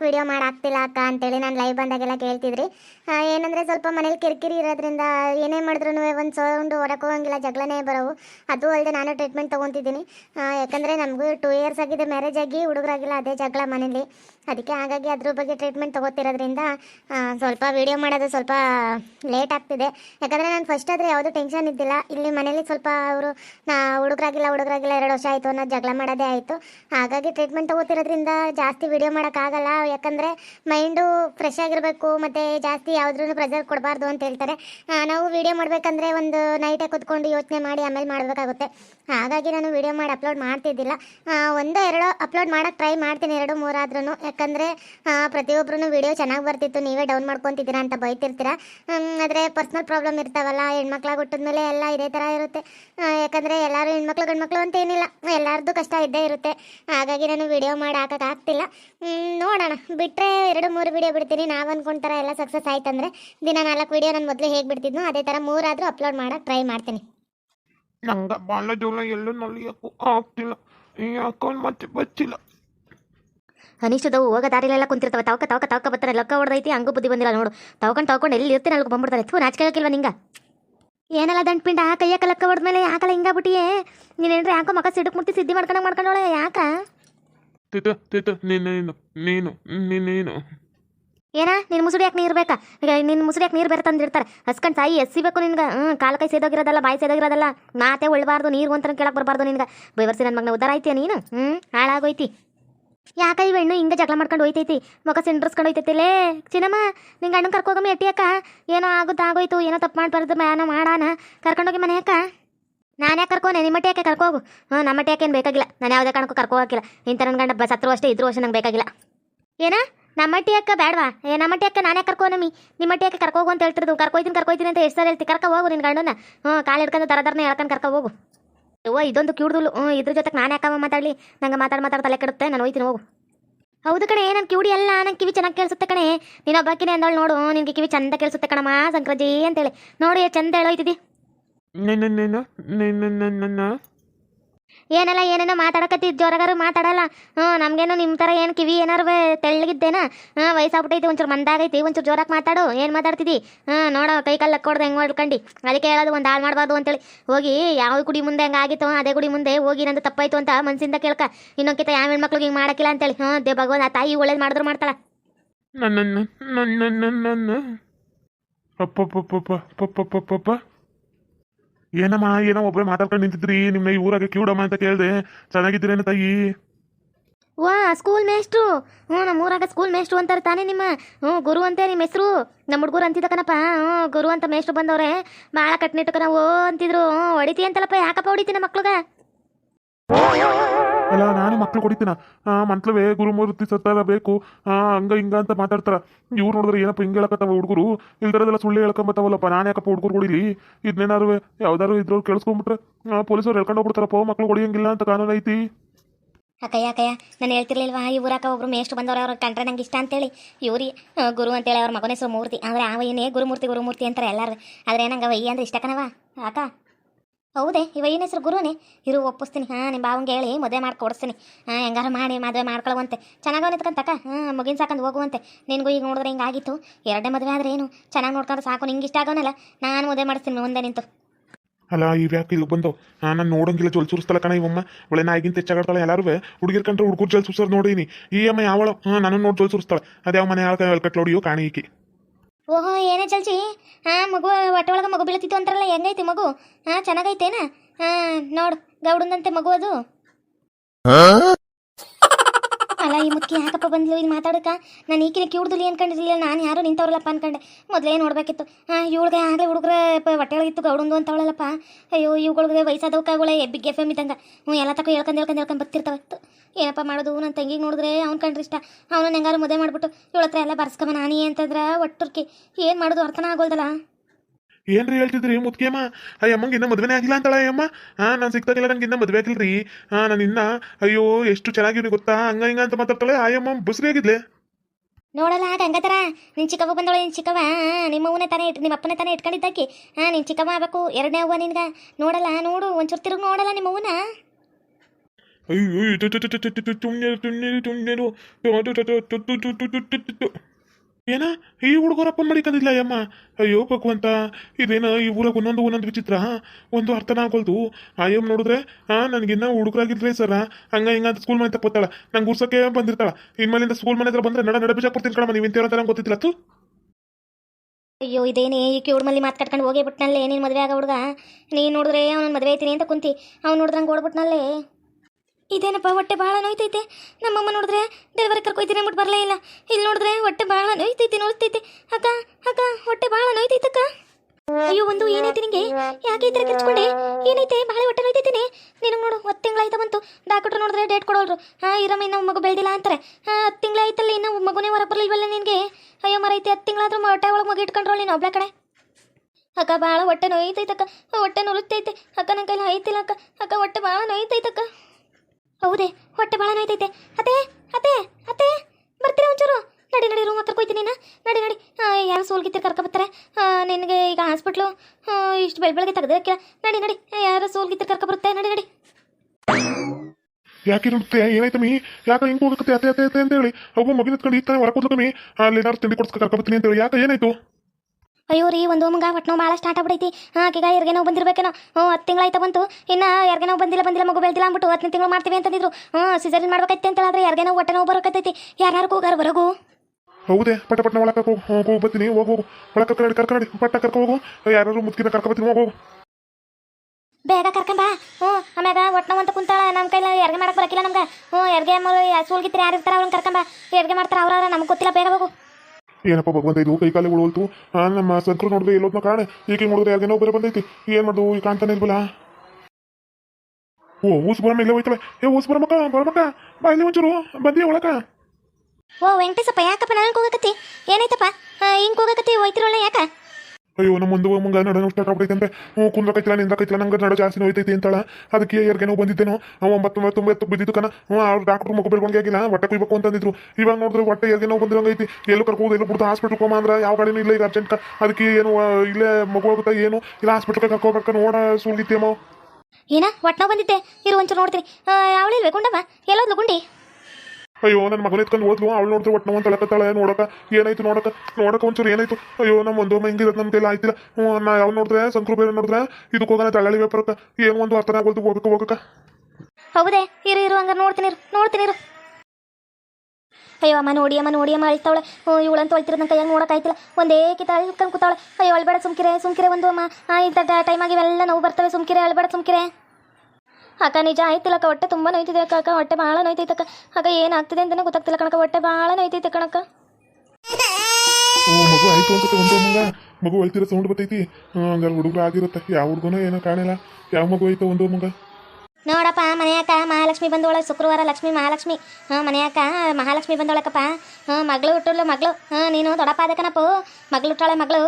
ಯಾಕೆ ವಿಡಿಯೋ ಮಾಡಾಕ್ತಿಲ್ಲ ಅಕ್ಕ ಅಂತೇಳಿ ನಾನು ಲೈವ್ ಬಂದಾಗೆಲ್ಲ ಕೇಳ್ತಿದ್ರಿ. ಏನಂದರೆ ಸ್ವಲ್ಪ ಮನೇಲಿ ಕಿರಿಕಿರಿ ಇರೋದ್ರಿಂದ ಏನೇ ಮಾಡಿದ್ರು ಒಂದು ಸೌಂಡ್ ಹೊರಕ್ಕೆ ಹೋಗಂಗಿಲ್ಲ, ಜಗಳನೇ ಬರೋವು. ಅದು ಅಲ್ಲದೆ ನಾನು ಟ್ರೀಟ್ಮೆಂಟ್ ತೊಗೊತಿದ್ದೀನಿ. ಯಾಕಂದರೆ ನಮಗೂ ಟೂ ಇಯರ್ಸ್ ಆಗಿದೆ ಮ್ಯಾರೇಜ್ ಆಗಿ, ಹುಡುಗರಾಗಿಲ್ಲ ಅದೇ ಜಗಳ ಮನೇಲಿ. ಅದಕ್ಕೆ ಹಾಗಾಗಿ ಅದ್ರ ಬಗ್ಗೆ ಟ್ರೀಟ್ಮೆಂಟ್ ತೊಗೋತಿರೋದ್ರಿಂದ ಸ್ವಲ್ಪ ವಿಡಿಯೋ ಮಾಡೋದು ಸ್ವಲ್ಪ ಲೇಟ್ ಆಗ್ತಿದೆ. ಯಾಕಂದರೆ ನಾನು ಫಸ್ಟ್ ಆದರೆ ಯಾವುದೂ ಟೆನ್ಷನ್ ಇದ್ದಿಲ್ಲ. ಇಲ್ಲಿ ಮನೇಲಿ ಸ್ವಲ್ಪ ಅವರು, ನಾ ಹುಡುಗರಾಗಿಲ್ಲ ಹುಡುಗರಾಗಿಲ್ಲ ಎರಡು ವರ್ಷ ಆಯಿತು ಅನ್ನೋ ಜಗಳ ಮಾಡೋದೇ ಆಯಿತು. ಹಾಗಾಗಿ ಟ್ರೀಟ್ಮೆಂಟ್ ತೊಗೋತಿರೋದ್ರಿಂದ ಜಾಸ್ತಿ ವಿಡಿಯೋ ಮಾಡೋಕ್ಕಾಗಲ್ಲ ಯಾಕಂದರೆ ಮೈಂಡು ಫ್ರೆಶ್ ಆಗಿರಬೇಕು, ಮತ್ತು ಜಾಸ್ತಿ ಯಾವುದ್ರೂ ಪ್ರೆಷರ್ ಕೊಡಬಾರ್ದು ಅಂತ ಹೇಳ್ತಾರೆ. ನಾವು ವಿಡಿಯೋ ಮಾಡಬೇಕಂದ್ರೆ ಒಂದು ನೈಟೇ ಕುತ್ಕೊಂಡು ಯೋಚನೆ ಮಾಡಿ ಆಮೇಲೆ ಮಾಡಬೇಕಾಗುತ್ತೆ. ಹಾಗಾಗಿ ನಾನು ವಿಡಿಯೋ ಮಾಡಿ ಅಪ್ಲೋಡ್ ಮಾಡ್ತಿದ್ದಿಲ್ಲ. ಒಂದೋ ಎರಡೋ ಅಪ್ಲೋಡ್ ಮಾಡೋಕ್ಕೆ ಟ್ರೈ ಮಾಡ್ತೀನಿ, ಎರಡು ಮೂರಾದ್ರೂ ಯಾಕಂದರೆ ಪ್ರತಿಯೊಬ್ಬರೂ ವಿಡಿಯೋ ಚೆನ್ನಾಗಿ ಬರ್ತಿತ್ತು, ನೀವೇ ಡೌನ್ ಮಾಡ್ಕೊತಿದ್ದೀರಾ ಅಂತ ಬೈತಿರ್ತೀರ. ಆದರೆ ಪರ್ಸ್ನಲ್ ಪ್ರಾಬ್ಲಮ್ ಇರ್ತಾವಲ್ಲ, ಹೆಣ್ಮಕ್ಳಾಗಿ ಹುಟ್ಟಿದ್ಮೇಲೆ ಎಲ್ಲ ಇದೇ ಥರ ಇರುತ್ತೆ. ಯಾಕಂದರೆ ಎಲ್ಲರೂ ಹೆಣ್ಮಕ್ಳು ಗಂಡ್ಮಕ್ಳು ಅಂತ ಏನಿಲ್ಲ. ಎಲ್ಲರದ್ದು ಕಷ್ಟ ಇದ್ದೇ ಇರುತ್ತೆ. ಹಾಗಾಗಿ ನಾನು ವಿಡಿಯೋ ಮಾಡಿ ಹಾಕೋಕ್ಕಾಗ್ತಿಲ್ಲ ನೋಡೋಣ. ಬಿಟ್ಟರೆ ಎರಡು ಮೂರು ವಿಡಿಯೋ ಬಿಡ್ತೀನಿ. ನಾವು ಅನ್ಕೊಂಡ ಥರ ಎಲ್ಲ ಸಕ್ಸಸ್ ಆಯ್ತಂದ್ರೆ, ದಿನ ನಾಲ್ಕು ವಿಡಿಯೋ ನಾನು ಮೊದಲು ಹೇಗೆ ಬಿಡ್ತಿದ್ನೋ, ಅದೇ ಥರ ಮೂರಾದರೂ ಅಪ್ಲೋಡ್ ಮಾಡೋಕ್ಕೆ ಟ್ರೈ ಮಾಡ್ತೀನಿ. ನಂಗೆ ಬಾಲ ಜೋಳ ಎಲ್ಲೂ ನಲಿಯಕ್ಕೂ ಆಗ್ತಿಲ್ಲ ಅಕೌಂಟ್ ಮತ್ತೆ ಬಚ್ಚಿಲ್ಲ ಅನಿಷ್ಟದವು ಹೋಗ ದಾರಿಲೆಲ್ಲ ಕುಂತಿರ್ತಾವೆ ತವಕ ತವಕ ತವಕ ಬರ್ತಾರೆ ಲಕ್ಕ ಹೊಡೆದೈತಿ ಹಂಗೂ ಬುದ್ಧಿ ಬಂದಿಲ್ಲ ನೋಡು ತವ್ಕೊಂಡು ತವ್ಕೊಂಡು ಎಲ್ಲಿ ಇರ್ತೀನಿ ಅಲ್ಲಿಗೆ ಬಂದ್ಬಿಡ್ತಾರೆ ಥೂ ನಾಚಿಕೆ ಹಾಕಿಲ್ವ ನಿಂಗ ಏನೆಲ್ಲ ದಂಡ್ಪಿಂಡ ಕೈಯಕ್ಕ ಲಕ್ಕ ಹೊಡೆದ್ಮೇಲೆ ಯಾಕಲ್ಲ ಹಿಂಗ ಬಿಟ್ಟಿಯೇ ನೀನೇನ್ರಿ ಯಾಕೋ ಮಕ್ಕ ಸಿಡುಕ್ ಮುಟ್ಟಿ ಸಿದ್ಧಿ ಮಾಡ್ಕೊಂಡಂಗೆ ಮಾಡ್ಕೊಂಡೋಳೆ ಯಾಕ ತಿತ ತಿತ ನೀನೇನು ನೀನು ನೀನೇನು ಏನ? ನಿನ್ನ ಮುಸುಡಿ ಯಾಕೆ ನೀರು ಬೇಕಾ ನಿನ್ನ ಮುಸುಡಿ ಯಾಕೆ ನೀರು ಬೇರೆ ತಂದಿರ್ತಾರೆ ಹಸ್ಕಂಡ್ ತಾಯಿ ಎಸ್ಸಿಬೇಕು ನಿನ್ಗೆ. ಹ್ಞೂ ಕಾಲ ಕೈ ಸೇದೋಗಿರೋದಲ್ಲ, ಬಾಯಿ ಸೇದೋಗಿರೋದಲ್ಲ. ಮಾತೆ ಒಳ್ಬಾರ್ದು ನೀರು ಅಂತ ಕೇಳಕ್ಕೆ ಬರಬಾರ್ದು ನಿನ್ಗೆ. ಬೈವರ್ಸಿ ನನ್ನ ಮಗನ ಉದ್ದಾರ ಐತೆ ನೀನು? ಹ್ಞೂ ಹಾಳಾಗೋಯ್ತಿ. ಯಾಕೈ ಈ ಹೆಣ್ಣು ಹಿಂಗೆ ಜಗಳ ಮಾಡ್ಕೊಂಡು ಹೋಯ್ತೈತಿ? ಮುಖ ಸಿಂಡ್ರಸ್ಕೊಂಡು ಹೋಯ್ತೈತಿಲೇ ಚಿನ್ನಮ್ಮ ನಿಂಗೆ ಹಣ್ಣು ಕರ್ಕೋಗಮ್ಮ ಎಟ್ಟಿಯಕ್ಕ. ಏನೋ ಆಗುತ್ತೆ ಆಗೋಯ್ತು, ಏನೋ ತಪ್ಪು ಮಾಡ್ಬಾರ್ದು ಏನೋ ಮಾಡಾನ. ಕರ್ಕೊಂಡೋಗಿ ಮನೆ ಅಕ್ಕ ನಾನು ಯಾಕೆ ಕರ್ಕೋನೆ? ನಿಮ್ಮ ಯಾಕೆ ಕರ್ಕೋಗು? ಹಾಂ ನಮ್ಮ ಯಾಕೆ ಏನು ಬೇಕಾಗಿಲ್ಲ. ನಾನು ಯಾವುದೇ ಕಾರಣಕ್ಕೂ ಕರ್ಕೋ ಹಾಕಿಲ್ಲ ಇಂಥ ನನ್ನ ಗಂಡ ಬಸ್ ಹತ್ರ ಅಷ್ಟೇ, ಇದ್ರೂ ಅಷ್ಟೇ ನಂಗೆ ಬೇಕಾಗಿಲ್ಲ. ಏನ? ನಮ್ಮಟ್ಟಿ ಅಕ್ಕ ಬೇಡವಾ ಏ ನಮ್ಮಟ್ಟಿ ಅಕ್ಕ ನಾನೇ ಕರ್ಕೋ ನಮಿ ನಿಮ್ಮಟ್ಟಿ ಅಕ್ಕ ಕರ್ಕೋಗು ಅಂತ ಹೇಳ್ತಿರೋದು ಕರ್ಕೊಯ್ತೀನಿ ಕರ್ಕೊಯ್ತೀನಿ ಅಂತ ಎಷ್ಟು ಸಲ ಹೇಳ್ತಿ ಕರ್ಕೊ ಹೋಗು ನಿನ್ನ ಗಂಡನ ಹ್ಞೂ ಕಾಲು ಹಿಡ್ಕೊಂಡು ದರ ದರನೇ ಹೇಳ್ಕೊಂಡು ಕರ್ಕೊ ಹೋಗು ಅವ್ವ ಇದೊಂದು ಕ್ಯೂಡ್ದುಲು ಹ್ಞೂ ಇದ್ರ ಜೊತೆಗೆ ನಾನೇ ಯಾಕಮ್ಮ ಮಾತಾಡಲಿ ನಂಗೆ ಮಾತಾಡಿ ಮಾತಾಡಿ ತಲೆ ಕೆಡುತ್ತೆ ನಾನು ಹೋಯ್ತೀನಿ ಹೋಗು ಹೌದು ಕಣೆ ನನ್ನ ಕಿವಿಡಿ ಎಲ್ಲ ನನ್ನ ಕಿವಿ ಚೆನ್ನಾಗಿ ಕೇಳಿಸುತ್ತೆ ಕಣೆ ನೀನು ಹಬ್ಬಕ್ಕಿನೇ ಅಂದಳು ನೋಡು ನಿನಗೆ ಕಿವಿ ಚಂದ ಕೇಳಿಸುತ್ತೆ ಕಣಮ್ಮ ಸಂಕ್ರಾಂತಿ ಅಂತೇಳಿ ನೋಡಿ ಚೆಂದ ಹೇಳೋಯ್ತಿದ್ದಿ ನಿನ್ನ ನೀನು ನೀನು ನನ್ನ ಏನೆಲ್ಲ ಏನೇನೋ ಮಾತಾಡಕತ್ತಿದ್ ಜೋರಗಾರು ಮಾತಾಡಲ್ಲ. ಹ್ಞೂ, ನಮಗೇನೋ ನಿಮ್ಮ ಥರ ಏನು ಕಿವಿ ಏನಾರು ತೆಳ್ಳಗಿದ್ದೇನ? ಹಾಂ ವಯಸ್ಸಾಗ್ಬಿಟ್ಟೈತಿ, ಒಂಚೂರು ಮಂದಾಗೈತಿ, ಒಂಚೂರು ಜೋರಾಗಿ ಮಾತಾಡು, ಏನು ಮಾತಾಡ್ತಿದ್ದಿ ಹಾಂ ನೋಡೋ, ಕೈ ಕಾಲು ಲಕ್ಕೊಡ್ದು ಹೆಂಗೆ ಮಾಡ್ಕೊಂಡು. ಅದಕ್ಕೆ ಹೇಳೋದು ಒಂದು ಹಾಳು ಮಾಡಬಾರ್ದು ಅಂತೇಳಿ. ಹೋಗಿ, ಯಾವ ಗುಡಿ ಮುಂದೆ ಹಂಗೆ ಆಗಿತ್ತು, ಅದೇ ಗುಡಿ ಮುಂದೆ ಹೋಗಿ ನಂದು ತಪ್ಪಾಯ್ತು ಅಂತ ಮನಸ್ಸಿಂದ ಕೇಳ್ಕ. ಇನ್ನೊಂದ್ಕಿತ ಯಾವ ಹೆಣ್ಮಕ್ಳಿಗೆ ಹಿಂಗೆ ಮಾಡೋಕ್ಕಿಲ್ಲ ಅಂತೇಳಿ. ಹ್ಞೂ ದೇ ಭಗವಂತ ಆ ತಾಯಿ ಒಳ್ಳೇದು ಮಾಡಿದ್ರು ಮಾಡ್ತಾಳ. ನನ್ನ ನನ್ನ ನನ್ನ ನನ್ನ ಅಪ್ಪಪ್ಪಪ್ಪಪ್ಪ ಏನಮ್ಮ, ಏನೋ ಒಬ್ಬರೇ ಮಾತಾಡ್ಕೊಂಡು ನಿಂತಿದ್ರಿ ನಿಮ್ಮ ಈ ಊರಾಗೆ ಕ್ಯೂಡಮ್ಮ ಅಂತ ಕೇಳಿದೆ. ಚೆನ್ನಾಗಿದ್ದೀರೇನು ತಾಯಿ ವಾ ಸ್ಕೂಲ್ ಮೇಸ್ಟ್ರು ಹ್ಞೂ, ನಮ್ಮ ಊರಾಗ ಸ್ಕೂಲ್ ಮೇಸ್ಟ್ರು ಅಂತಾರೆ ತಾನೇ ನಿಮ್ಮ. ಹ್ಞೂ, ಗುರು ಅಂತೆ ನಿಮ್ಮ ಹೆಸರು. ನಮ್ಮ ಹುಡುಗರು ಅಂತಿದ್ದ ಕಣಪ್ಪ ಹ್ಞೂ, ಗುರು ಅಂತ ಮೇಸ್ಟ್ರು ಬಂದವ್ರೆ. ಭಾಳ ಕಟ್ನಿಟ್ಟು ಓ ಅಂತಿದ್ರು. ಹ್ಞೂ ಹೊಡಿತಿ ಅಂತಲ್ಲಪ್ಪ ಯಾಕಪ್ಪ ಹೊಡಿತೀನಿ ನಮ್ಮ ಮಕ್ಳಿಗೆ? ಅಲ್ಲ ನಾನು ಮಕ್ಳು ಕೊಡಿತೀನ. ಮಂತ್ಲವೇ ಗುರುಮೂರ್ತಿ ಸತ್ತಾರ ಬೇಕು. ಹಂಗ ಹಿಂಗ ಅಂತ ಮಾತಾಡ್ತಾರ. ಇವ್ರು ನೋಡಿದ್ರೆ ಏನಪ್ಪ ಹಿಂಗೆ ಹೇಳಕತ್ತವ ಹುಡುಗರು? ಇಲ್ದರದೆಲ್ಲ ಸುಳ್ಳು ಹೇಳ್ಕೊಂಬತ್ತವಲ್ಲಪ್ಪ, ನಾನು ಯಾಕಪ್ಪ ಹುಡುಗರು ಕೊಡಿಲಿ? ಇದನ್ನೇನಾರು ಯಾವ್ದಾರು ಇದ್ರವ್ರು ಕೇಳಿಸ್ಕೊಂಬಿಟ್ರೆ ಪೊಲೀಸರು ಹೇಳ್ಕೊಂಡು ಹೋಗ್ಬಿಡ್ತಾರಪ್ಪ ಮಕ್ಳು ಕೊಡಿಯಂಗಿಲ್ಲ ಅಂತ ಕಾನೂನು ಐತಿ. ಅಕ್ಕಯ್ಯ ಅಕ್ಕಯ್ಯ, ನಾನು ಹೇಳ್ತಿರ್ಲಿಲ್ವಾ, ಈ ಒಬ್ರು ಮೇಷ್ಟ್ರು ಬಂದವ್ರು ಅವ್ರ ಕಂಡ್ರೆ ನಂಗೆ ಇಷ್ಟ ಅಂತೇಳಿ. ಇವ್ರಿ ಗುರು ಅಂತೇಳಿ ಅವ್ರ ಮಗನ ಹೆಸರು ಮೂರ್ತಿ ಆದರೆ ಅವ ಏನೇ ಗುರುಮೂರ್ತಿ ಗುರುಮೂರ್ತಿ ಅಂತಾರೆ ಎಲ್ಲರೂ ಆದ್ರೆ ನಂಗೆ ಅವ ಈ ಅಂದ್ರೆ ಇಷ್ಟ ಕಣವ ಅಕ್ಕ? ಹೌದೇ, ಇವ ಏನ ಹೆಸರು? ಗುರುನೇ? ಇರು, ಒಪ್ಪಿಸ್ತೀನಿ. ಹಾಂ ನಿಮ್ಮ ಬಾವಂಗೆ ಹೇಳಿ, ಮದುವೆ ಮಾಡಿ ಕೊಡಿಸ್ತೀನಿ. ಹಾಂ, ಹೆಂಗಾರು ಮಾಡಿ, ಮದುವೆ ಮಾಡ್ಕೊಳ್ಳುವಂತೆ ಚೆನ್ನಾಗವನಿತ್ಕಂತಕ್ಕ ಹಾಂ, ಮುಗಿನ ಸಾಕಂದು ಹೋಗುವಂತೆ. ನಿನಗೂ ಈಗ ನೋಡಿದ್ರೆ ಹಿಂಗಾಗಿತ್ತು. ಎರಡೇ ಮದುವೆ ಆದ್ರೆ ಏನು? ಚೆನ್ನಾಗಿ ನೋಡ್ಕೊಂಡ್ರೆ ಸಾಕು, ನಿಂಗೆ ಇಷ್ಟ ಆಗೋನಲ್ಲ? ನಾನು ಮದುವೆ ಮಾಡಿಸ್ತೀನಿ ಮುಂದೆ ನಿಂತು. ಅಲ್ಲ ಈ ಯಾಕೆ ಇಲ್ಲಿ ಬಂದವು ನಾನು ನೋಡಂಗಿಲ್ಲ, ಜೊಲ್ ಸುರಿಸ್ತಾಳ ಕಣ ಇವಮ್ಮ ಒಳ್ಳೆ ನಾಯಿಗಿಂತ ಹೆಚ್ಚಾಗಡ್ತಾಳೆ ಎಲ್ಲಾರು. ಹುಡುಗಿರ್ ಕಂಡ್ರೆ ಹುಡುಗರು ಜೊಲ್ ಸುರ್ಸೋದು ನೋಡೀನಿ ಈ ಅಮ್ಮ ಯಾವಳು? ಹಾಂ ನಾನು ನೋಡಿ ಜೊಲ್ ಸುರಿಸ್ತಾಳೆ ಅದ್ಯಾವ ಮನೆ ಯಾವ ಕಟ್ಲೋಡಿಯೋ ಕಾಣಿಕೆ ಓಹೋ, ಏನೇ ಚಲ್ಚಿ. ಹಾಂ ಮಗು, ಹೊಟ್ಟೆ ಒಳಗೆ ಮಗು ಬೀಳ್ತಿತ್ತು ಅಂತಾರಲ್ಲ, ಹೆಂಗೈತಿ ಮಗು? ಹಾಂ ಚೆನ್ನಾಗೈತೇನ? ಹಾಂ ನೋಡು, ಗೌಡಂದಂತೆ ಮಗು ಅದು. ಅಲ್ಲ, ಈ ಮುತ್ಕಿ ಯಾಕಪ್ಪ ಬಂದ್ಲು? ಇಲ್ಲಿ ಮಾತಾಡಕ? ನಾನು ಈಕಿನ ಕಿವುಡ್ದುಲಿ ಅನ್ಕೊಂಡಿರ್ಲಿಲ್ಲ ನಾನು ಯಾರು ನಿಂತವ್ರಲ್ಲಪ್ಪ ಅನ್ಕೊಂಡೆ. ಮೊದಲೇ ನೋಡ್ಬೇಕಿತ್ತು. ಹಾಂ ಇವಳಿಗೆ ಆಗಲೇ ಹುಡುಗ್ರೆ ಹೊಟ್ಟೆ ಗೌಡಂದು ಅಂತವಳಲ್ಲಪ್ಪ. ಅಯ್ಯೋ, ಇವುಗಳಿಗೆ ಬಿಗ್ ಎಫ್ ಎಂ ಇದ್ದಂಗೆ. ಹ್ಞೂ, ಎಲ್ಲ ತಕ ಹೇಳ್ಕೊಂಡು ಹೇಳ್ಕೊಂಡು ಹೇಳ್ಕೊಂಡು ಬರ್ತಿರ್ತಾವತ್ತು ಏನಪ್ಪ ಮಾಡೋದು? ನನ್ನ ತಂಗಿಗೆ ನೋಡಿದ್ರೆ ಅವ್ನು ಕಂಡ್ರೆ ಇಷ್ಟ. ಅವನನ್ನ ಹೆಂಗಾರು ಮದುವೆ ಮಾಡ್ಬಿಟ್ಟು ಇವಳ ಹತ್ರ ಎಲ್ಲ ಬರ್ಸ್ಕೊಂಬ ನಾನೇ ಅಂತಂದ್ರೆ ಒಟ್ಟುರ್ಕಿ. ಏನು ಮಾಡೋದು? ಅರ್ಥನ ಆಗೋಲ್ದಲ್ಲ. ಏನ್ರಿ ಹೇಳ್ತಿದ್ರಿ ಮುದ್ಕೇಮ್ಮ ಆ ಅಮ್ಮಂಗೆ ಇನ್ನ ಮದುವೆನೇ ಆಗಿಲ್ಲ ಅಂತಳ ಅಮ್ಮ ಹಾ ನಾನು ಸಿಗ್ತಾಗಿಲ್ಲ ನಂಗೆ ಇನ್ನ ಮದುವೆ ರೀ ಹಾ ನಾನು ಇನ್ನ ಅಯ್ಯೋ ಎಷ್ಟು ಚೆನ್ನಾಗಿವ್ನಿ ಗೊತ್ತಾ ಹಂಗ ಹಿಂಗ ಅಂತ ಮಾತಾಡ್ತಾಳೆ ಆ ಅಮ್ಮ ಬಸ್ರಿ ಆಗಿದ್ಲೆ ನೋಡಲ್ಲ ಗಂಗಾತರ ನಿನ್ನ ಚಿಕ್ಕವ್ವ ಬಂದಳು ನಿನ್ನ ಚಿಕ್ಕವ ನಿಮ್ಮ ಅವ್ವನೇ ತಾನೇ ಇಟ್ಟು ನಿಮ್ಮ ಅಪ್ಪನೇ ತಾನೇ ಇಟ್ಕೊಂಡಿದ್ದಾಕಿ ಹಾಂ ನಿನ್ನ ಚಿಕ್ಕವ ಆಗಬೇಕು ಎರಡನೇ ಅವ್ವ ನಿನ್ಗೆ ನೋಡಲ್ಲ ನೋಡು ಒಂಚೂರು ತಿರುಗಿ ನೋಡಲ್ಲ ನಿಮ್ಮ ಅವ್ವನ ಅಯ್ಯೋ ತುಣ್ಣೆರು ತುಣ್ಣೆರು ತುಣ್ಣೆರು ಏನ? ಈ ಹುಡುಗರಪ್ಪ ಮಡಿಕಂದಿಲ್ಲ ಅಮ್ಮ ಅಯ್ಯೋ, ಭಗವಂತ, ಇದೇನ ಈ ಊರಾಗ ಒಂದೊಂದು ಒಂದೊಂದು ವಿಚಿತ್ರ ಒಂದು ಅರ್ಥನ ಆಗೋಲ್ದು. ಆಯಮ್ ನೋಡಿದ್ರೆ ಹಾ ನನಗಿನ್ನ ಹುಡುಗರಾಗಿದ್ರೆ ಸರ, ಹಂಗ ಹಿಂಗ ಅಂತ ಸ್ಕೂಲ್ ಮನೆ ತಪ್ಪತ್ತಾಳ. ನಂಗೆ ಉರ್ಸಕ್ಕೆ ಬಂದಿರ್ತಾಳ. ಇನ್ಮೇಲಿಂದ ಸ್ಕೂಲ್ ಮನೆ ಹತ್ರ ಬಂದ್ರೆ ನಡ ನಡ ಬೀಜ ಕೊಡ್ತೀನಿ ಕಣಮ್ಮ, ನೀವು ಇಂತೇಳ ನಂಗೆ ಗೊತ್ತಿಲ್ಲ ತು ಅಯ್ಯೋ, ಇದೇನೇ ಈ ಕಿವುಡ್ ಮಲ್ಲಿ ಮಾತು ಕಟ್ಕೊಂಡು ಹೋಗೇ ಬಿಟ್ನಲ್ಲೇ, ನೀನು ಮದುವೆ ಆಗ ಹುಡುಗ? ನೀನು ನೋಡಿದ್ರೆ ಅವ್ನ ಮದುವೆ ಐತೀನಿ ಅಂತ ಕುಂತಿ. ಅವ್ನು ನೋಡಿದ್ರಂಗೆ ಓಡ್ಬಿಟ್ನಲ್ಲೇ. ಇದೇನಪ್ಪ, ಹೊಟ್ಟೆ ಭಾಳ ನೋಯ್ತೈತೆ. ನಮ್ಮಮ್ಮ ನೋಡಿದ್ರೆ ಡೆಲಿವರಿ ಕರ್ಕೊಯ್ತೀನಿ ಅಂದ್ಬಿಟ್ಟು ಬರಲೇ ಇಲ್ಲ. ಇಲ್ಲಿ ನೋಡಿದ್ರೆ ಹೊಟ್ಟೆ ಭಾಳ ನೋಯ್ತೈತಿ, ನೋಯ್ತೈತೆ. ಅಕ್ಕ ಅಕ್ಕ, ಹೊಟ್ಟೆ ಭಾಳ ನೋಯ್ತೈತಕ್ಕ. ಅಯ್ಯೋ, ಒಂದು ಏನೈತೆ ನಿಂಗೆ? ಯಾಕೆ ಈ ಥರ ಕಿರ್ಚ್ಕೊಂಡೆ? ಏನೈತೆ? ಭಾಳ ಹೊಟ್ಟೆ ನೋಯ್ತೈತೀನಿ. ನಿನಗೆ ನೋಡು, ಹತ್ತು ತಿಂಗಳಾಯ್ತಾ ಬಂತು. ಡಾಕ್ಟ್ರು ನೋಡಿದ್ರೆ ಡೇಟ್ ಕೊಡೋರು ಹಾಂ ಇರಮ್ಮ, ಇನ್ನೂ ಮಗು ಬೆಳೆದಿಲ್ಲ ಅಂತಾರೆ. ಹಾಂ ಹತ್ತು ತಿಂಗಳಾಯ್ತಲ್ಲ ಇನ್ನೂ ಮಗುನೇ ಹೊರಗೆ ಬರಲಿಲ್ವಲ್ಲ ನಿನಗೆ? ಅಯ್ಯೋ ಐತೆ ಹತ್ತು ತಿಂಗಳಾದ್ರೂ ಹೊಟ್ಟೆ ಒಳಗೆ ಮಗು ಇಟ್ಕೊಂಡ್ರೋಳು ನೀನು ಒಬ್ಳೆ ಕಡೆ ಅಕ್ಕ, ಭಾಳ ಹೊಟ್ಟೆ ನೋಯ್ತೈತಕ್ಕ. ಹೊಟ್ಟೆ ನುರುತ್ತೈತೆ. ಅಕ್ಕ, ನನ್ನ ಕೈಲಿ ಐತಿಲ್ಲ ಅಕ್ಕ. ಅಕ್ಕ, ಹೊಟ್ಟೆ ಭಾಳ ನೋಯ್ತೈತಕ್ಕ. ಹೌದೇ, ಹೊಟ್ಟೆ ಭಾಳ ನೋಯ್ತೈತೆ. ಅದೇ ಅದೇ ಅತ್ತೆ, ಬರ್ತೀರಾ ಒಂಚೂರು? ನಡಿ ನಡಿ ರೂಮ್ ಹತ್ರ ಕೊಯ್ತೀನಿ ನೀನು. ನಡಿ ನಡಿ. ಯಾರು ಕರ್ಕೊ ಕರ್ಕೊಬತ್ತಾರೆ ನಿನಗೆ ಈಗ ಹಾಸ್ಪಿಟ್ಲು ಇಷ್ಟು ಬೆಳ ಬೆಳಗ್ಗೆ ತೆಗ್ದಕ್ಕೆ ನಡಿ ನಡಿ. ಯಾರು ಕರ್ಕೊ ಕರ್ಕೊಬರುತ್ತೆ ನಡಿ ನಡಿ. ಯಾಕೆ ನುಡುತ್ತೆ ಏನಾಯ್ತು ಮೀ? ಯಾಕೆ ಹಿಂಗೆ ಹೋಗತ್ತೆ ಅತ್ತೆ ಅತ್ತೆ ಅಂತ ಹೇಳಿ ಒಬ್ಬ ಮಗಿನ ಎತ್ಕೊಂಡು ಈ ತಾನೇ ಹೊರಗೆ ಮೀ ಅಲ್ಲಿ ಏನಾದ್ರು ತಿಂಡಿ ಕೊಡ್ಸ್ಕ ಕರ್ಕೊಬತ್ತೀನಿ ಅಂತ ಹೇಳಿ ಯಾಕೆ, ಏನಾಯ್ತು? ಅಯ್ಯೋ ರೀ ಒಂದು ಮಗ ಹೊಟ್ಟೆ ನೋವು ಭಾಳ ಸ್ಟಾರ್ಟ್ ಆಗ್ಬಿಡೈತಿ ಹಾಂ ಆಕೆಗ ಯಾರಿಗೆ ನೋವು ಬಂದಿರ್ಬೇಕೇನೋ. ಹ್ಞೂ ಹತ್ತು ತಿಂಗಳಾಯ್ತಾ ಬಂತು. ಇನ್ನು ಯಾರಿಗೆ ನೋವು ಬಂದಿಲ್ಲ ಬಂದಿಲ್ಲ ಮಗು ಬೆಳ್ದಿಲ್ಲ ಅಂದ್ಬಿಟ್ಟು ಹತ್ತನೇ ತಿಂಗಳು ಮಾಡ್ತೀವಿ ಅಂತಂದಿದ್ರು. ಹ್ಞೂ ಸಿಸರಿನ್ ಮಾಡ್ಬೇಕೈತೆ ಅಂತ ಹೇಳಿದ್ರೆ ಯಾರಿಗೆ ನೋವು ಹೊಟ್ಟೆ ನೋವು ಬರೋಕತ್ತೈತಿ ಯಾರು ಕೂಗಾರ ಬರೋಗು. ಹೌದೇ ಪಟ ಪಟ್ನ ಹೋಗು. ಹೋಗು ಬರ್ತೀನಿ ಹೋಗು ಹೋಗು. ಒಳಗೆ ಕರ್ಕೊಂಡು ಕರ್ಕೊಂಡು ಪಟ್ಟ ಕರ್ಕ ಹೋಗು. ಯಾರು ಮುದ್ಕಿನ ಕರ್ಕೊಬತ್ತೀನಿ ಹೋಗು ಹೋಗು. ಬೇಗ ಕರ್ಕೊಂಬ ಹ್ಞೂ ಆಮ್ಯಾಗ ಒಟ್ಟು ಅಂತ ಕುಂತಾಳ. ನಮ್ಮ ಕೈಲ ಯಾರಿಗೆ ಮಾಡಕ್ಕೆ ಬರಕಿಲ್ಲ ನಮ್ಗೆ. ಹ್ಞೂ ಯಾರಿಗೆ ಸೂಲ್ಗಿತ್ತರ ಯಾರು ಇರ್ತಾರೆ ಅವ್ರನ್ನ ಕರ್ಕೊಂಬ ಯಾರಿಗೆ ಮಾಡ್ತಾರ ಅವ್ರ ನಮ್ಗೆ ಗೊತ್ತಿಲ್ಲ ಬೇಗ ಹೋಗು. ಏನಪ್ಪ ಭಗವಂತ, ಇದು ಕೈ ಕಾಲಿ ಉಳ್ವಲ್ತು? ನಮ್ಮ ಸಂಕ್ರು ನೋಡಿದ್ರೆ ಎಲ್ಲೋದ್ನ ಕಾಣೆ. ಈಕೆ ನೋಡಿದ್ರೆ ಯಾರಿಗೇನೋ ಬೇರೆ ಬಂದೈತಿ. ಏನು ಮಾಡೋದು? ಈಗ ಕಾಣ್ತಾನೆ ಇಲ್ವಲ್ಲ? ಓ, ಊಸ್ ಬರಮ್ಮ, ಇಲ್ಲೇ ಹೋಯ್ತವೆ. ಏ, ಊಸ್ ಬರಮಕ್ಕ ಬರಮಕ್ಕ ಬಾ ಇಲ್ಲಿ ಒಂಚೂರು. ಬಂದಿ ಒಳಕ? ಓ, ವೆಂಕಟೇಶಪ್ಪ, ಯಾಕಪ್ಪ ನನಗೆ ಹೋಗಕತ್ತಿ ಏನಾಯ್ತಪ್ಪ? ಹಿಂಗೆ ಹೋಗಕತ್ತಿ ಹೋಯ್ತಿರೋಳ ಯಾಕ? ಅಯ್ಯೋ, ನಮ್ಮ ಮುಂದೆ ಮುಂಗ ನಡ ಸ್ಟಾರ್ಟ್ ಆಗ್ಬಿಟ್ಟೈತೆ ಹ್ಞೂ ಕುಂದ್ರಕೈತಿಲ್ಲ ನಿಂದ್ರಕೈತಿಲ್ಲ ನಂಗೆ ನಡ ಜಾಸ್ತಿ ನೋಯ್ತೈತಿ ಅಂತಾಳ. ಅದಕ್ಕೆ ಯಾರಿಗೇನೋ ಬಂದಿದ್ದೇನೋ ಅವ ಒಂಬತ್ತು ತುಂಬ ಎತ್ತು ಬಿದ್ದಿತ್ತು ಕಣ. ಹ್ಞೂ ಅವ್ರು ಡಾಕ್ಟ್ರು ಮಗು ಬೆಳ್ಕೊಂಡೆ ಆಗಿಲ್ಲ. ಹೊಟ್ಟೆ ಕುಯ್ಬೇಕು ಅಂತಂದಿದ್ರು. ಇವಾಗ ನೋಡಿದ್ರೆ ಹೊಟ್ಟೆ ಯಾರಿಗೇನೋ ಬಂದಿರಂಗೈತಿ. ಎಲ್ಲೂ ಕರ್ಕೋದು ಎಲ್ಲೂ ಬಿಡ್ತು ಹಾಸ್ಪಿಟ್ಲ್ ಹೋಮ ಅಂದ್ರೆ ಯಾವ ಗಾಡಿನೂ ಇಲ್ಲ ಈಗ ಅರ್ಜೆಂಟ್ ಅದಕ್ಕೆ ಏನು ಇಲ್ಲೇ ಮಗು ಆಗುತ್ತಾ ಏನು? ಇಲ್ಲ ಹಾಸ್ಪಿಟ್ಲ್ಗೆ ಕರ್ಕೋಬೇಕು ನೋಡ ಸುಳ್ಗಿತ್ತೇಮೋ ಏನ ಒಟ್ನ ಬಂದಿದ್ದೆ ಇರು ಒಂಚೂರು ನೋಡ್ತೀನಿ. ಅವಳಿಲ್ವೇ, ಗುಂಡಮ್ಮ? ಎಲ್ಲೋದ್ಲು, ಗುಂಡಿ? ಅಯ್ಯೋ, ನನ್ನ ಮಗನ ಎತ್ಕೊಂಡು ಹೋದ್ಲು, ಅವಳು ನೋಡಿದ್ರೆ ಒಟ್ಟು ನಮ್ಮ ತಳಕತ್ತಾಳೆ ನೋಡಕ ಏನಾಯ್ತು ನೋಡಕ ನೋಡಕ ಒಂಚೂರು ಏನಾಯ್ತು? ಅಯ್ಯೋ ನಮ್ಮ ಒಂದು ಹೆಂಗಿರೋದು ನಮ್ಮ ಕೈಲಿ ಆಯ್ತಿಲ್ಲ ನಾ ಯಾವ ನೋಡಿದ್ರೆ? ಸಂಕ್ರು ಬೇರೆ ನೋಡಿದ್ರೆ? ಇದಕ್ಕೆ ಹೋಗೋಣ, ತಳ್ಳಾಳಿ ವ್ಯಾಪಾರಕ್ಕೆ. ಏನು ಒಂದು ಅರ್ಥನ ಆಗೋದು ಹೋಗಕ್ಕೆ, ಹೋಗಕ್ಕ. ಹೌದೇ, ಇರು ಇರು ಹಂಗ ನೋಡ್ತೀನಿ ನೋಡ್ತೀನಿ, ಇರು. ಅಯ್ಯೋ, ಅಮ್ಮ ನೋಡಿ ಅಮ್ಮ ನೋಡಿ, ಅಮ್ಮ ಅಳ್ತಾವಳೆ. ಇವಳಂತ ಅಳ್ತಿರೋದು ನನ್ನ ಕೈಯಾಗ ನೋಡೋಕ್ಕಾಯ್ತಿಲ್ಲ ಒಂದೇ ಕಿತ ಅಳ್ಕೊಂಡು ಕೂತಾವಳೆ. ಅಯ್ಯೋ, ಅಳ್ಬೇಡ ಸುಮ್ಕಿರೆ ಸುಮ್ಕಿರೆ ಒಂದು ಅಮ್ಮ. ಆಯ್ತಾ ಟೈಮ್ ಆಗಿ ಇವೆಲ್ಲ ನೋವು ಬರ್ತವೆ ಸುಮ್ಕಿರೆ, ಅಳ್ಬೇಡ ಸುಮ್ಕಿರೆ. ಅಕ್ಕ ನಿಜ ಆಯ್ತಿಲ್ಲ ಅಕ್ಕ ಹೊಟ್ಟೆ ತುಂಬ ನೋಯ್ತಿದೆ ಅಕ್ಕ ಅಕ್ಕ ಹೊಟ್ಟೆ ಭಾಳ ನೋಯ್ತೈತೆ ಅಕ್ಕ. ಅಕ್ಕ ಏನಾಗ್ತಿದೆ ಅಂತಲೇ ಗೊತ್ತಾಗ್ತಿಲ್ಲ ಕಣಕ್ಕ ಹೊಟ್ಟೆ ಭಾಳ ನೋಯ್ತೈತೆ ಕಣಕ್ಕ. ಓ ಮಗು ಆಯ್ತು ಅನ್ಸುತ್ತೆ ಒಂದು ಮಗ ಮಗು ಅಳ್ತಿರೋ ಸೌಂಡ್ ಬರ್ತೈತಿ. ಹಂಗಾರೆ ಹುಡುಗರು ಆಗಿರುತ್ತೆ. ಯಾವ ಹುಡುಗನೋ ಏನೋ ಕಾಣಿಲ್ಲ. ಯಾವ ಮಗು ಆಯ್ತು ಒಂದು ಮಗ? ನೋಡಪ್ಪ ಮನೆಯಾಕ ಮಹಾಲಕ್ಷ್ಮಿ ಬಂದೋಳೆ ಶುಕ್ರವಾರ ಲಕ್ಷ್ಮಿ ಮಹಾಲಕ್ಷ್ಮಿ. ಹಾಂ ಮನೆಯಾಕ ಮಹಾಲಕ್ಷ್ಮಿ ಬಂದೋಳಕಪ್ಪ ಹಾಂ ಮಗಳು ಹುಟ್ಟಲು ಮಗಳು. ಹಾಂ ನೀನು ದೊಡ್ಡಪ್ಪ ಅದಕ್ಕನಪ್ಪು ಮಗಳು ಹುಟ್ಟಾಳೆ ಮಗಳು.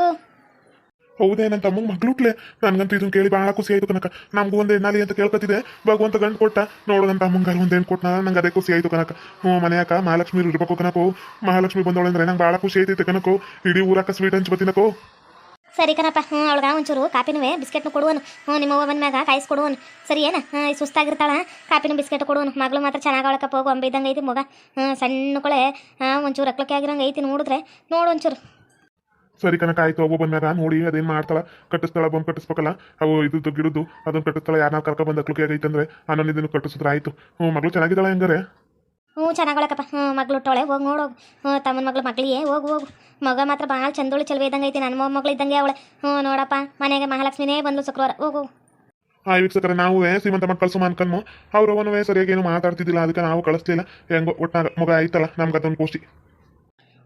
ಹೌದೇ ನನ್ನ ತಮ್ಮಂಗೆ ಮಗ್ಳುಟ್ಲೆ ನನ್ಗಂತೂ ಇದನ್ನ ಕೇಳಿ ಬಹಳ ಖುಷಿ ಆಯ್ತು ಕನಕ ನಮಗೂ ಒಂದು ಅಂತ ಕೇಳ್ಕೊತಿದೆ ಭಗವಂತ ಗಂಡು ಕೊಟ್ಟ. ನೋಡು ನನ್ನ ತಮ್ಮಂಗಾರ ಒಂದು ಹೆಣ್ಣು ಕೊಟ್ಟ ನಂಗೆ ಅದೇ ಖುಷಿ ಆಯ್ತು ಕನಕ ಹ್ಞೂ ಮನೆಯಾಕ ಮಹಾಲಕ್ಷ್ಮಿ ಇರ್ಬೇಕು ಕನಕೋ ಮಹಾಲಕ್ಷ್ಮಿ ಬಂದವಳೆ ಅಂದ್ರೆ ನಂಗೆ ಭಾಳ ಖುಷಿ ಆಯ್ತೈತೆ ಕನಕೋ ಇಡೀ ಊರಾಕ ಸ್ವೀಟ್ ಹಂಚ್ ಬತ್ತಿನಕೋ ಸರಿ ಕನಪ್ಪ ಹ್ಞೂ ಅವಳಗ ಒಂಚೂರು ಕಾಪಿನೂ ಬಿಸ್ಕೆಟ್ನು ಕೊಡುವನು. ಹ್ಞೂ, ನಿಮ್ಮ ಅವ್ವ ಬಂದ್ಮ್ಯಾಗ ಕಾಯಿಸಿ ಕೊಡುವನು. ಸರಿ, ಏನ? ಹಾಂ ಸುಸ್ತಾಗಿರ್ತಾಳ. ಕಾಪಿನ ಬಿಸ್ಕೆಟ್ ಕೊಡುವನು. ಮಗಳು ಮಾತ್ರ ಚೆನ್ನಾಗಿ ಅವಳಕಪ್ಪ ಹೋಗು ಅಂಬೆ ಇದ್ದಂಗೆ ಐತಿ ಮಗ. ಹ್ಞೂ, ಸಣ್ಣ ಕೊಳೆ ಒಂಚೂರು ಅಕ್ಲಕ್ಕೆ ಆಗಿರಂಗೆ ಐತಿ ನೋಡಿದ್ರೆ. ನೋಡು ಒಂಚೂರು. ಸರಿ ಕನಕ ಆಯ್ತು. ಅವು ಬಂದ್ಮ್ಯಾಗ ನೋಡಿ ಅದೇನ್ ಮಾಡ್ತಾಳ? ಕಟ್ಟಿಸ್ತಾಳ ಬಂದು ಕಟ್ಟಿಸ್ಬೇಕಲ್ಲ? ಅವು ಇದು ಗಿಡದ್ದು ಅದನ್ನ ಕಟ್ಟಿಸ್ತಾಳ. ಯಾರನ್ನ ಕರ್ಕೊ ಬಂದು ಆಗೈತೆ ಅಂದ್ರೆ ಅನ್ನೊಂದು ಇದನ್ನು ಕಟ್ಟಿಸಿದ್ರೆ ಆಯ್ತು. ಹ್ಞೂ ಮಗಳು ಚೆನ್ನಾಗಿದ್ದಾಳೆ ಹೆಂಗಾರೆ? ಹ್ಞೂ ಚೆನ್ನಾಗಳಕ್ಕಪ್ಪ ಹ್ಞೂ ಮಗಳು ಹುಟ್ಟೋಳೆ ಹೋಗಿ ನೋಡೋಗು ಹ್ಞೂ ತಮ್ಮನ ಮಗಳು ಮಗಳಿಗೆ ಹೋಗು ಹೋಗು. ಮಗ ಮಾತ್ರ ಭಾಳ ಚಂದೋಳಿ ಚಲುವೆ ಇದ್ದಂಗೆ ಐತಿ ನನ್ನ ಮೊಮ್ಮಗಳು ಇದ್ದಂಗೆ ಅವಳೆ. ಹ್ಞೂ ನೋಡಪ್ಪ. ಮನೆಗೆ ಮಹಾಲಕ್ಷ್ಮಿನೇ ಬಂದು ಶುಕ್ರವಾರ. ಹೋಗು ಆ ವೀಕ್ಷಕರ ನಾವು ಸೀಮಂತ ಮಕ್ಕಳು ಕಳ್ಸು ಅನ್ಕನ್ನು ವೇ ಸರಿಯಾಗಿ ಏನು ಮಾತಾಡ್ತಿದ್ದಿಲ್ಲ ಅದಕ್ಕೆ ನಾವು ಕಳಿಸ್ಲಿಲ್ಲ. ಹೆಂಗೋ ಒಟ್ಟಾಗ ಮಗ ಆಯ್ತಲ್ಲ ನಮ್ಗೆ ಅದೊಂದು ಖುಷಿ